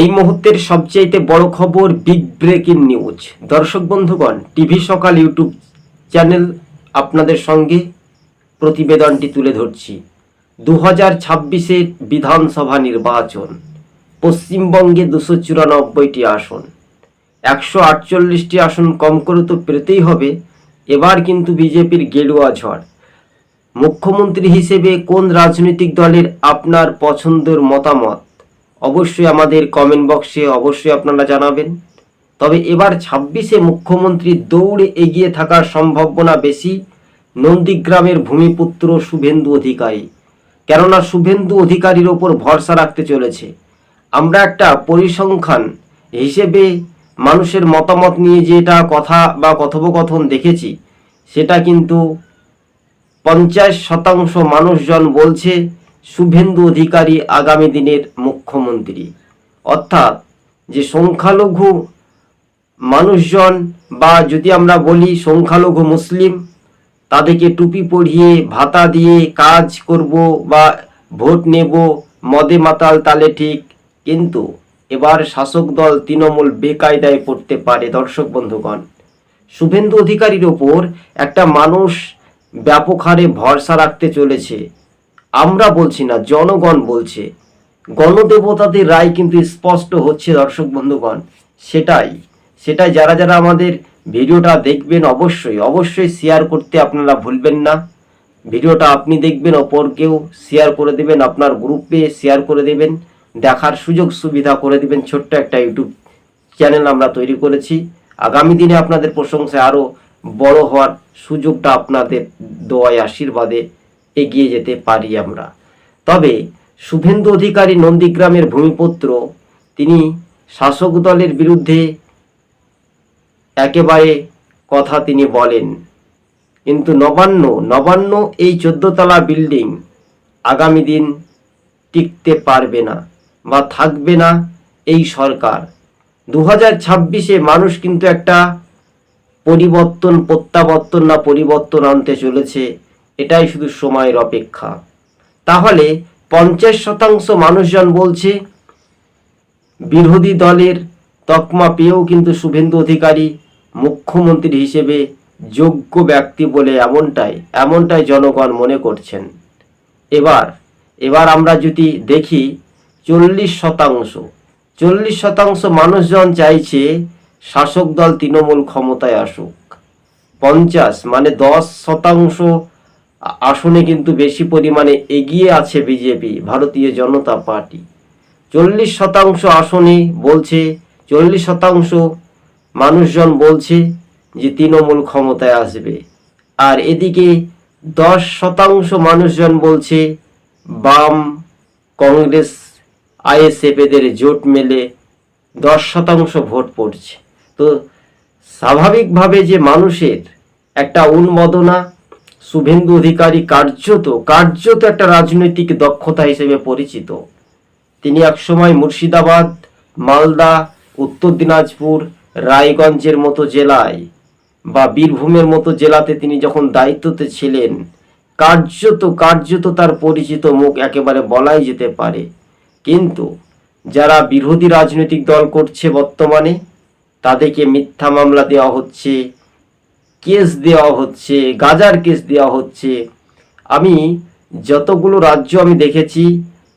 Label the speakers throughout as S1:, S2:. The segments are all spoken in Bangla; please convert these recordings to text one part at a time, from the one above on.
S1: এই মুহূর্তের সবচাইতে বড় খবর বিগ ব্রেকিং নিউজ দর্শক বন্ধুগণ টিভি সকাল ইউটিউব চ্যানেল আপনাদের সঙ্গে প্রতিবেদনটি তুলে ধরছি। দু হাজার ছাব্বিশের বিধানসভা নির্বাচন, পশ্চিমবঙ্গে দুশো চুরানব্বইটি আসন। একশো আটচল্লিশটি আসন কম করে তো পেতেই হবে, এবার কিন্তু বিজেপির গেরুয়া ঝড়। মুখ্যমন্ত্রী হিসেবে কোন রাজনৈতিক দলের আপনার পছন্দের মতামত? অবশ্যই আমাদের কমেন্ট বক্সে অবশ্যই আপনারা জানাবেন। তবে এবার ছাব্বিশে মুখ্যমন্ত্রী দৌড়ে এগিয়ে থাকার সম্ভাবনা বেশি নন্দীগ্রামের ভূমিপুত্র শুভেন্দু অধিকারী। কেননা শুভেন্দু অধিকারীর ওপর ভরসা রাখতে চলেছে। আমরা একটা পরিসংখ্যান হিসেবে মানুষের মতামত নিয়ে যে এটা কথা বা কথোপকথন দেখেছি, সেটা কিন্তু পঞ্চাশ শতাংশ মানুষজন বলছে শুভেন্দু অধিকারী আগামী দিনের মুখ্যমন্ত্রী। অর্থাৎ যে সংখ্যালঘু মানুষজন বা যদি আমরা বলি সংখ্যালঘু মুসলিম, তাদেরকে টুপি পরিয়ে ভাতা দিয়ে কাজ করব বা ভোট নেব, মদে মাতাল তালে ঠিক। কিন্তু এবার শাসক দল তৃণমূল বেকায়দায় পড়তে পারে দর্শক বন্ধুগণ। শুভেন্দু অধিকারীর ওপর একটা মানুষ ব্যাপক হারে ভরসা রাখতে চলেছে। আমরা বলছি না, জনগণ বলছে। গণদেবতাদের রায় কিন্তু স্পষ্ট হচ্ছে, দর্শক বন্ধুগণ। সেটাই সেটাই যারা যারা আমাদের ভিডিওটা দেখবেন অবশ্যই অবশ্যই শেয়ার করতে আপনারা ভুলবেন না। ভিডিওটা আপনি দেখবেন, অপরকেও শেয়ার করে দেবেন, আপনার গ্রুপে শেয়ার করে দেবেন। দেখার সুযোগ সুবিধা করে দেবেন, ছোট্ট একটা ইউটিউব চ্যানেল আমরা তৈরি করেছি। আগামী দিনে আপনাদের প্রশংসায় আরও বড় হওয়ার সুযোগটা আপনাদের দোয়ায়, আশীর্বাদে এগিয়ে যেতে পারি আমরা। তবে শুভেন্দু অধিকারী নন্দীগ্রামের ভূমিপুত্র, তিনি শাসক দলের বিরুদ্ধে একেবারে কথা তিনি বলেন। কিন্তু নবান্ন নবান্ন এই চোদ্দতলা বিল্ডিং আগামী দিন টিকতে পারবে না বা থাকবে না এই সরকার। দু হাজার ছাব্বিশে মানুষ কিন্তু একটা পরিবর্তন, প্রত্যাবর্তন না পরিবর্তন আনতে চলেছে। এটাই শুধু সময়ের অপেক্ষা। তাহলে পঞ্চাশ শতাংশ মানুষজন বলছে, বিরোধী দলের তকমা পেয়েও কিন্তু শুভেন্দু অধিকারী মুখ্যমন্ত্রী হিসেবে যোগ্য ব্যক্তি বলে এমনটাই এমনটাই জনগণ মনে করছেন। এবার এবার আমরা যদি দেখি চল্লিশ শতাংশ চল্লিশ শতাংশ মানুষজন চাইছে শাসক দল তৃণমূল ক্ষমতায় আসুক। পঞ্চাশ মানে দশ শতাংশ আসনে কিন্তু বেশি পরিমাণে এগিয়ে আছে বিজেপি, ভারতীয় জনতা পার্টি। চল্লিশ শতাংশ আসনে বলছে, চল্লিশ শতাংশ মানুষজন বলছে যে তৃণমূল ক্ষমতায় আসবে। আর এদিকে দশ শতাংশ মানুষজন বলছে, বাম কংগ্রেস, আইএসএফ এদের জোট মেলে দশ শতাংশ ভোট পড়ছে। তো স্বাভাবিকভাবে যে মানুষের একটা উন্মাদনা শুভেন্দু অধিকারী কার্যত কার্যত একটা রাজনৈতিক দক্ষতা হিসেবে পরিচিত। তিনি একসময় মুর্শিদাবাদ, মালদা, উত্তর দিনাজপুর, রায়গঞ্জের মতো জেলায় বা বীরভূমের মতো জেলাতে তিনি যখন দায়িত্বতে ছিলেন, কার্যত কার্যত তার পরিচিত মুখ একেবারে বলাই যেতে পারে। কিন্তু যারা বিরোধী রাজনৈতিক দল করছে বর্তমানে, তাদেরকে মিথ্যা মামলা দেওয়া হচ্ছে কেস দেওয়া হচ্ছে, গাজার কেস দেওয়া হচ্ছে। আমি যতগুলো রাজ্য আমি দেখেছি,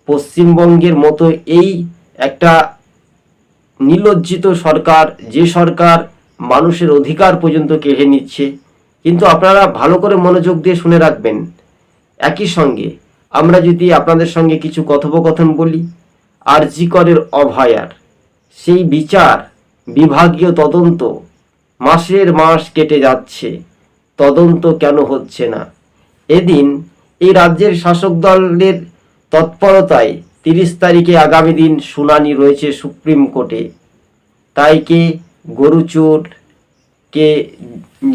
S1: পশ্চিমবঙ্গের মতো এই একটা নিলজ্জিত সরকার, যে সরকার মানুষের অধিকার পর্যন্ত কেড়ে নিচ্ছে। কিন্তু আপনারা ভালো করে মনোযোগ দিয়ে শুনে রাখবেন। একই সঙ্গে আমরা যদি আপনাদের সঙ্গে কিছু কথোপকথন বলি, আরজি করের অভয়ার, সেই বিচার, বিভাগীয় তদন্ত মাসের মাস কেটে যাচ্ছে। তদন্ত কেন হচ্ছে না? এদিন এই রাজ্যের শাসক দলের তৎপরতায় তিরিশ তারিখে আগামী দিন শুনানি রয়েছে সুপ্রিম কোর্টে। তাই কে গরুচোর কে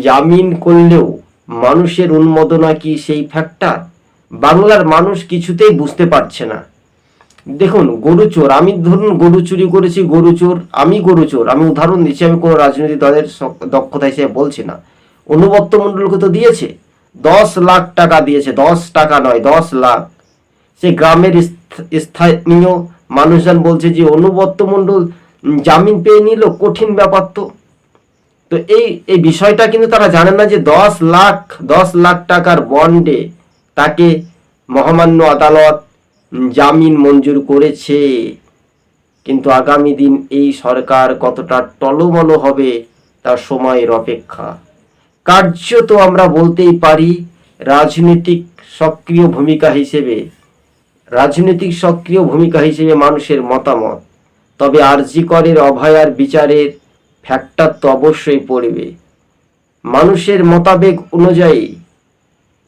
S1: জামিন করলেও মানুষের উন্মোদনা কি সেই ফ্যাক্টর বাংলার মানুষ কিছুতেই বুঝতে পারছে না। দেখুন, গরু চোর, আমি ধরুন গরু চুরি করেছি, গরু চোর, আমি গরু চোর, আমি উদাহরণ দিচ্ছি, আমি কোনো রাজনৈতিক দলের দক্ষতা হিসেবে বলছি না। অনুবর্ত মণ্ডলকে তো দিয়েছে, দশ লাখ টাকা দিয়েছে, দশ টাকা নয়, দশ লাখ। সে গ্রামের স্থ- স্থানীয় মানুষজন বলছে যে অনুবর্ত মণ্ডল জামিন পেয়ে নিল, কঠিন ব্যাপার তো। তো এই এই বিষয়টা কিন্তু তারা জানে না যে, দশ লাখ দশ লাখ টাকার বন্ডে তাকে মহামান্য আদালত জামিন মঞ্জুর করেছে। কিন্তু আগামী দিন এই সরকার কতটা টলমল হবে, তার সময়ের অপেক্ষা। কার্যত আমরা বলতেই পারি, রাজনৈতিক সক্রিয় ভূমিকা হিসেবে, রাজনৈতিক সক্রিয় ভূমিকা হিসেবে মানুষের মতামত। তবে আরজি করের অভয়ার বিচারের ফ্যাক্টর তো অবশ্যই পড়বে। মানুষের মতাবেগ অনুযায়ী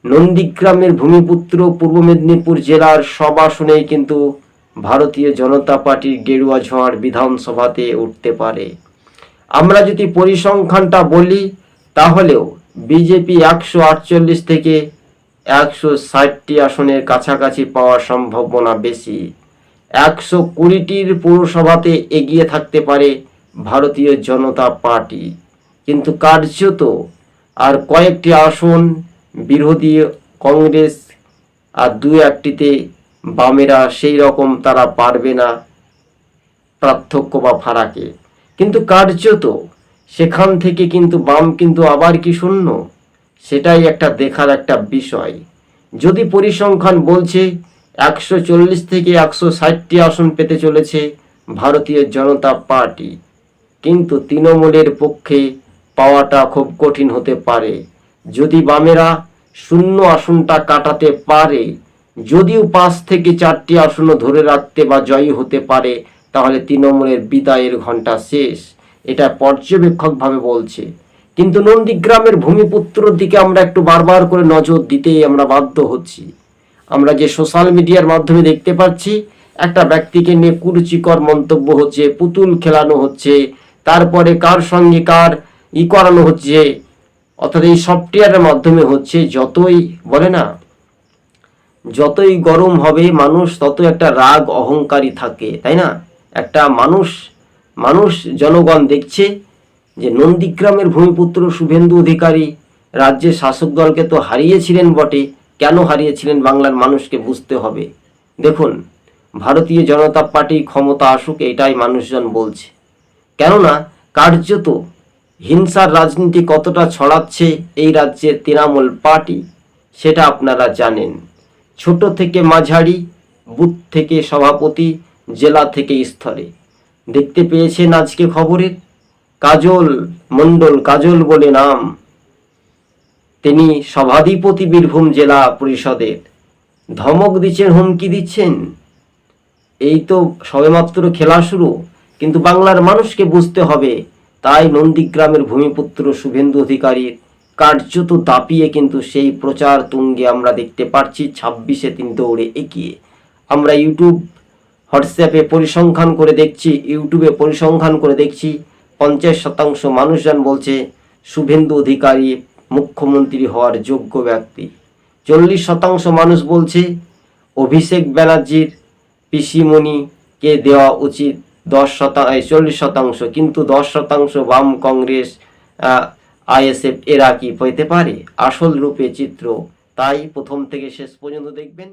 S1: নন্দীগ্রামের ভূমিপুত্র পূর্ব মেদিনীপুর জেলার সব আসনেই কিন্তু ভারতীয় জনতা পার্টির গেরুয়া ঝড় বিধানসভাতে উঠতে পারে। আমরা যদি পরিসংখ্যানটা বলি, তাহলেও বিজেপি একশো আটচল্লিশ থেকে একশো ষাটটি আসনের কাছাকাছি পাওয়ার সম্ভাবনা বেশি। একশো কুড়িটির পৌরসভাতে এগিয়ে থাকতে পারে ভারতীয় জনতা পার্টি। কিন্তু কার্যত আর কয়েকটি আসন বিরোধী কংগ্রেস আর দু একটিতে বামেরা সেই রকম তারা পারবে না পার্থক্য বা ফারাকে। কিন্তু কার্যত সেখান থেকে কিন্তু বাম কিন্তু আবার কি শূন্য? সেটাই একটা দেখার একটা বিষয়। যদি পরিসংখ্যান বলছে একশো চল্লিশ থেকে একশো ষাটটি আসন পেতে চলেছে ভারতীয় জনতা পার্টি, কিন্তু তৃণমূলের পক্ষে পাওয়াটা খুব কঠিন হতে পারে। যদি বামেরা শূন্য আসনটা কাটাতে পারে যদিও পাঁচ থেকে চারটি আসনও ধরে রাখতে বা জয়ী হতে পারে, তাহলে তৃণমূলের বিদায়ের ঘণ্টা শেষ। এটা পর্যবেক্ষকভাবে বলছে। কিন্তু নন্দীগ্রামের ভূমিপুত্রর দিকে আমরা একটু বারবার করে নজর দিতেই আমরা বাধ্য হচ্ছি। আমরা যে সোশ্যাল মিডিয়ার মাধ্যমে দেখতে পাচ্ছি, একটা ব্যক্তিকে নিয়ে কুরুচিকর মন্তব্য হচ্ছে, পুতুল খেলানো হচ্ছে, তারপরে কার সঙ্গে কার ই করানো হচ্ছে অর্থাৎ এই সফটওয়্যারের মাধ্যমে হচ্ছে যতই, বলে না, যতই গরম হবে, মানুষ তত একটা রাগ, অহংকারী থাকে, তাই না? একটা মানুষ মানুষ, জনগণ দেখছে যে নন্দীগ্রামের ভূমিপুত্র শুভেন্দু অধিকারী রাজ্যের শাসক দলকে তো হারিয়েছিলেন বটে, কেন হারিয়েছিলেন বাংলার মানুষকে বুঝতে হবে। দেখুন, ভারতীয় জনতা পার্টি ক্ষমতা আসুক, এটাই মানুষজন বলছে। কেননা, কার্যত হিংসার রাজনীতি কতটা ছড়াচ্ছে এই রাজ্যের তৃণমূল পার্টি, সেটা আপনারা জানেন। ছোট থেকে মাঝারি, বুথ থেকে সভাপতি, জেলা থেকে স্তরে। দেখতে পেয়েছেন আজকে খবরের? কাজল মণ্ডল, কাজল বলে নাম। তিনি সভাধিপতি বীরভূম জেলা পরিষদের। ধমক দিচ্ছেন, হুমকি দিচ্ছেন? এই তো সবেমাত্র খেলা শুরু, কিন্তু বাংলার মানুষকে বুঝতে হবে তাই নন্দীগ্রামের ভূমিপুত্র শুভেন্দু অধিকারীর কার্যত দাপিয়ে কিন্তু সেই প্রচার তুঙ্গে আমরা দেখতে পাচ্ছি ছাব্বিশে তিনি দৌড়ে এগিয়ে। আমরা ইউটিউব, হোয়াটসঅ্যাপে পরিসংখ্যান করে দেখছি, ইউটিউবে পরিসংখ্যান করে দেখছি, পঞ্চাশ শতাংশ মানুষজন বলছে শুভেন্দু অধিকারী মুখ্যমন্ত্রী হওয়ার যোগ্য ব্যক্তি। চল্লিশ শতাংশ মানুষ বলছে অভিষেক ব্যানার্জির পিসিমণিকে দেওয়া উচিত। দশ শতাংশ চল্লিশ শতাংশ, কিন্তু দশ শতাংশ বাম কংগ্রেস আইএসএফ এরা কি পেতে পারে? আসল রূপে চিত্র, তাই প্রথম থেকে শেষ পর্যন্ত দেখবেন।